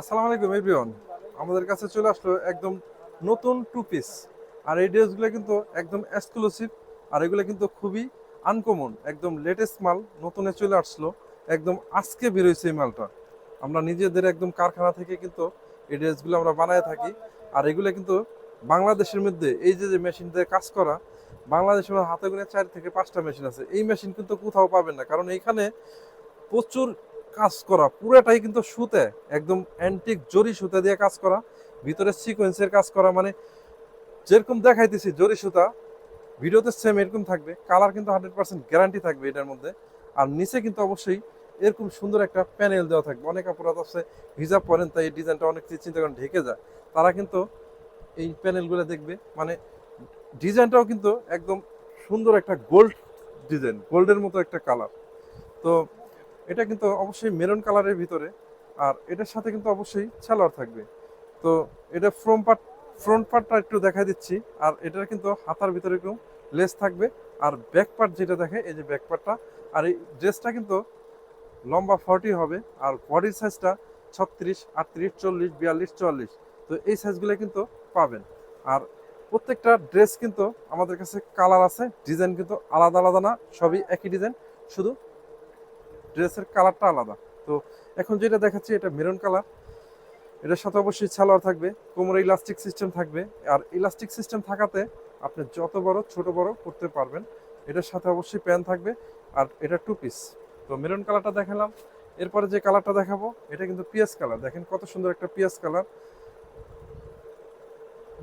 আসসালামু আলাইকুম এভরিওয়ান আমাদের কাছে চলে আসলো একদম নতুন টু পিস আর এই ড্রেসগুলো কিন্তু একদম এক্সক্লুসিভ আর এগুলো কিন্তু খুবই আনকমন একদম লেটেস্ট মাল, নতুনে চলে আসলো। একদম আজকে বেরোয়েছে এই মালটা। আমরা নিজেদের একদম কারখানা থেকে কিন্তু এই ড্রেসগুলো আমরা বানায় থাকি। আর এগুলো কিন্তু বাংলাদেশের মধ্যে এই যে যে মেশিন দিয়ে কাজ করা, বাংলাদেশের হাতে গুনে চার থেকে পাঁচটা মেশিন আছে। এই মেশিন কিন্তু কোথাও পাবেন না। কারণ এইখানে প্রচুর কাজ করা, পুরোটাই কিন্তু সুতে, একদম অ্যান্টিক জরি সুতা দিয়ে কাজ করা, ভিতরে সিকোয়েন্সের কাজ করা মানে যেরকম দেখাইতেছি জরি সুতা, ভিডিওতে সেম এরকম থাকবে কালার কিন্তু হান্ড্রেড পার্সেন্ট গ্যারান্টি থাকবে এটার মধ্যে, আর নিচে কিন্তু অবশ্যই এরকম সুন্দর একটা প্যানেল দেওয়া থাকবে। অনেক অপরাধ আছে, হিজাব পরেন, তাই এই ডিজাইনটা অনেক চিন্তা করেন, ঢেকে যায়। তারা কিন্তু এই প্যানেলগুলো দেখবে মানে ডিজাইনটাও কিন্তু একদম সুন্দর একটা গোল্ড ডিজাইন গোল্ডের মতো একটা কালার তো এটা কিন্তু অবশ্যই মেরুন কালারের ভিতরে, আর এটার সাথে কিন্তু অবশ্যই সালোয়ার থাকবে। তো এটা ফ্রম পার্ট ফ্রন্ট পার্টটা একটু দেখা দিচ্ছি, আর এটার কিন্তু হাতার ভিতরে একটু লেস থাকবে, আর ব্যাক পার্ট যেটা দেখে, এই যে ব্যাক পার্টটা আর এই ড্রেসটা কিন্তু লম্বা ফর্টি হবে, আর বডির সাইজটা ছত্রিশ, আটত্রিশ, চল্লিশ, বিয়াল্লিশ, চুয়াল্লিশ। তো এই সাইজগুলো কিন্তু পাবেন। আর প্রত্যেকটা ড্রেস কিন্তু আমাদের কাছে কালার আছে ডিজাইন কিন্তু আলাদা আলাদা না, সবই একই ডিজাইন শুধু ড্রেসের কালারটা আলাদা। তো এখন যেটা দেখাচ্ছি, এটা মেরুন কালার। এটার সাথে অবশ্যই সালোয়ার থাকবে, কোমরে ইলাস্টিক সিস্টেম থাকবে। আর ইলাস্টিক সিস্টেম থাকাতে আপনি যত বড়, ছোট বড় করতে পারবেন। এটার সাথে অবশ্যই প্যান থাকবে আর এটা টু পিস তো মেরুন কালারটা দেখালাম। এরপরে যে কালারটা দেখাবো, এটা কিন্তু পিএস কালার। দেখেন কত সুন্দর একটা পিএস কালার।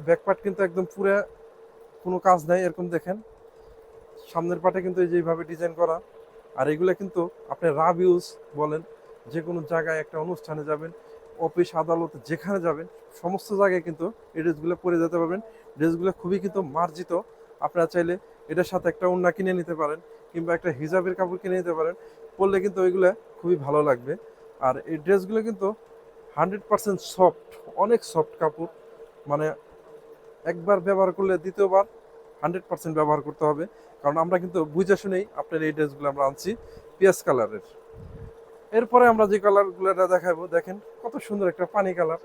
ব্যাকপার্ট কিন্তু একদম পুরো কোনো কাজ নাই, এরকম দেখেন। সামনের পাটে কিন্তু এই যে এইভাবে ডিজাইন করা। আর এগুলো কিন্তু আপনি রাব ইউজ বলেন যে কোনো জায়গায় একটা অনুষ্ঠানে যাবেন, অফিস, আদালত, যেখানে যাবেন, সমস্ত জায়গায় কিন্তু এই ড্রেসগুলো পরে যেতে পারবেন। ড্রেসগুলো খুবই কিন্তু মার্জিত। আপনারা চাইলে এটার সাথে একটা ওড়না কিনে নিতে পারেন কিংবা একটা হিজাবের কাপড় কিনে নিতে পারেন। পরলে কিন্তু ওইগুলো খুবই ভালো লাগবে। আর এই ড্রেসগুলো কিন্তু হান্ড্রেড পার্সেন্ট সফট, অনেক সফট কাপড়। মানে একবার ব্যবহার করলে দ্বিতীয়বার হান্ড্রেড পার্সেন্ট ব্যবহার করতে হবে। কারণ আমরা কিন্তু বুঝে শুনেই আপনার এই ড্রেসগুলো আমরা আনছি, পিয়াজ কালারের। এরপরে আমরা যে কালারগুলো দেখাবো, দেখেন কত সুন্দর একটা পানি কালার।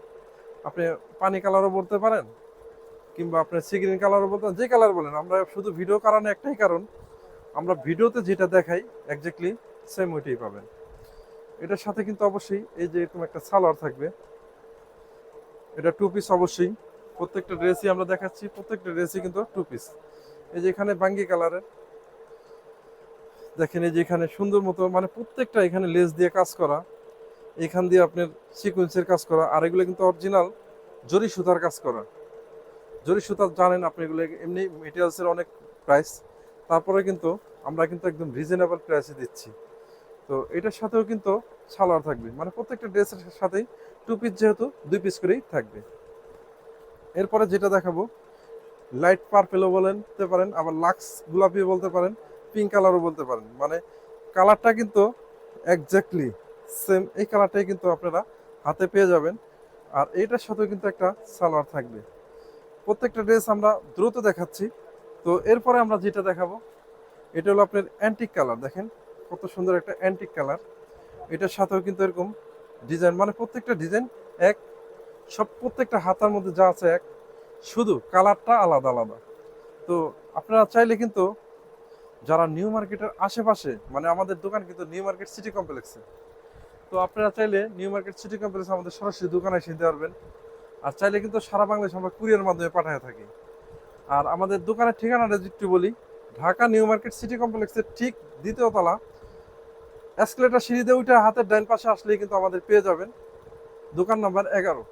আপনি পানি কালারও বলতে পারেন, কিংবা আপনি সিগ্রিন কালারও বলতে যে কালার বলেন। আমরা শুধু ভিডিও কারণে একটাই কারণ, আমরা ভিডিওতে যেটা দেখাই একজাক্টলি সেম ওইটাই পাবেন। এটার সাথে কিন্তু অবশ্যই এই যে এরকম একটা সালোয়ার থাকবে, এটা টু পিস অবশ্যই। প্রত্যেকটা ড্রেসই আমরা দেখাচ্ছি, প্রত্যেকটা ড্রেসই কিন্তু টু পিস এই যে এখানে বাঙ্গি কালারের, দেখেন এই যে এখানে সুন্দর মতো মানে প্রত্যেকটা এখানে লেস দিয়ে কাজ করা, এখান দিয়ে আপনার সিকুয়েন্সের কাজ করা, আর এগুলো কিন্তু অরিজিনাল জরি সুতার কাজ করা। জরি সুতা জানেন আপনি এগুলো, এমনি মেটেরিয়ালসের অনেক প্রাইস তারপরে কিন্তু আমরা কিন্তু একদম রিজনেবল প্রাইসে দিচ্ছি। তো এটার সাথেও কিন্তু সালোয়ার থাকবে মানে প্রত্যেকটা ড্রেসের সাথেই টু পিস যেহেতু, দুই পিস করেই থাকবে। এরপরে যেটা দেখাবো লাইট পার্পেলও বলতে পারেন, আবার লাক্স গোলাপিও বলতে পারেন পিঙ্ক কালারও বলতে পারেন। মানে কালারটা কিন্তু একজাক্টলি সেম এই কালারটাই কিন্তু আপনারা হাতে পেয়ে যাবেন। আর এইটার সাথেও কিন্তু একটা সালোয়ার থাকবে। প্রত্যেকটা ড্রেস আমরা দ্রুত দেখাচ্ছি। তো এরপরে আমরা যেটা দেখাবো, এটা হলো আপনার অ্যান্টিক কালার দেখেন কত সুন্দর একটা অ্যান্টিক কালার এটার সাথেও কিন্তু এরকম ডিজাইন মানে প্রত্যেকটা ডিজাইন এক সব প্রত্যেকটা হাতার মধ্যে যা আছে এক, শুধু কালারটা আলাদা আলাদা। তো আপনারা চাইলে কিন্তু যারা নিউ মার্কেটের আশেপাশে মানে আমাদের দোকান কিন্তু নিউ মার্কেট সিটি কমপ্লেক্সে, তো আপনারা চাইলে নিউ মার্কেট সিটি কমপ্লেক্সে আমাদের সরাসরি দোকানে এসে নিতে পারবেন। আর চাইলে কিন্তু সারা বাংলাদেশ আমরা কুরিয়ার মাধ্যমে পাঠাতে থাকি। আর আমাদের দোকানের ঠিকানাটা একটু বলি, ঢাকা নিউ মার্কেট সিটি কমপ্লেক্সের ঠিক দ্বিতীয় তলা। এসকেলেটার সিঁড়িতে উঠে হাতের ডাইন পাশে আসলেই কিন্তু আমাদের পেয়ে যাবেন। দোকান নাম্বার এগারো।